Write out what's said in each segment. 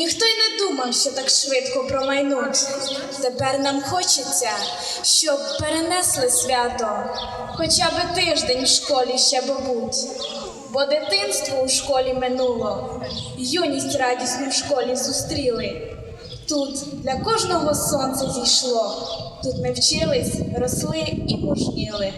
Ніхто й не думав, що так швидко промайнуть. Тепер нам хочеться, щоб перенесли свято, хоча би тиждень в школі ще побудь. Бо дитинство у школі минуло, юність радісну в школі зустріли. Тут для кожного сонце зійшло, тут ми вчились, росли і мужніли.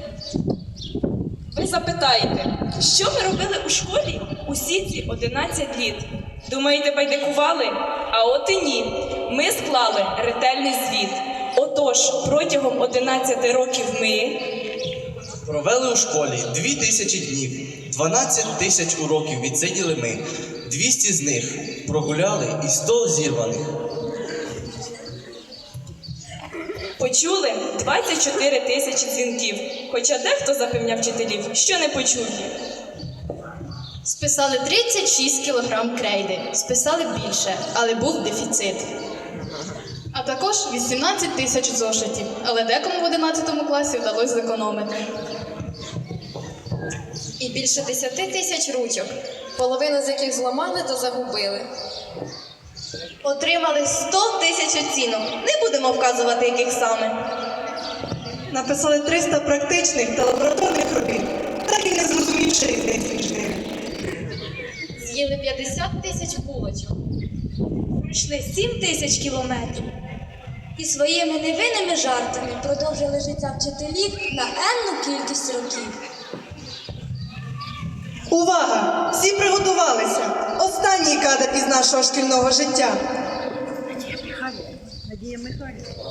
Ви запитаєте, що ми робили у школі усі ці 11 літ? Думаєте, байдикували? А от і ні. Ми склали ретельний звіт. Отож, протягом 11 років ми Провели у школі дві тисячі днів, 12 тисяч уроків відсиділи ми, 200 з них прогуляли і 100 зірваних. почули 24 тисячі дзвінків. Хоча дехто запевняв вчителів, що не почує. Списали 36 кілограм крейди, списали більше, але був дефіцит. А також 18 тисяч зошитів, але декому в 11 класі вдалося зекономити. І більше 10 тисяч ручок, половину з яких зламали та загубили. Отримали 100 тисяч оцінок. Не будемо вказувати, яких саме. Написали 300 практичних та лабораторних робіт, так і не зрозумівши 50 тисяч булочок. Пройшли 7 тисяч кілометрів. І своїми невинними жартами продовжили життя вчителів на енну кількість років. Увага! Всі приготувалися! Останній кадр із нашого шкільного життя. Надія Михайлівна. Надія Михайлівна.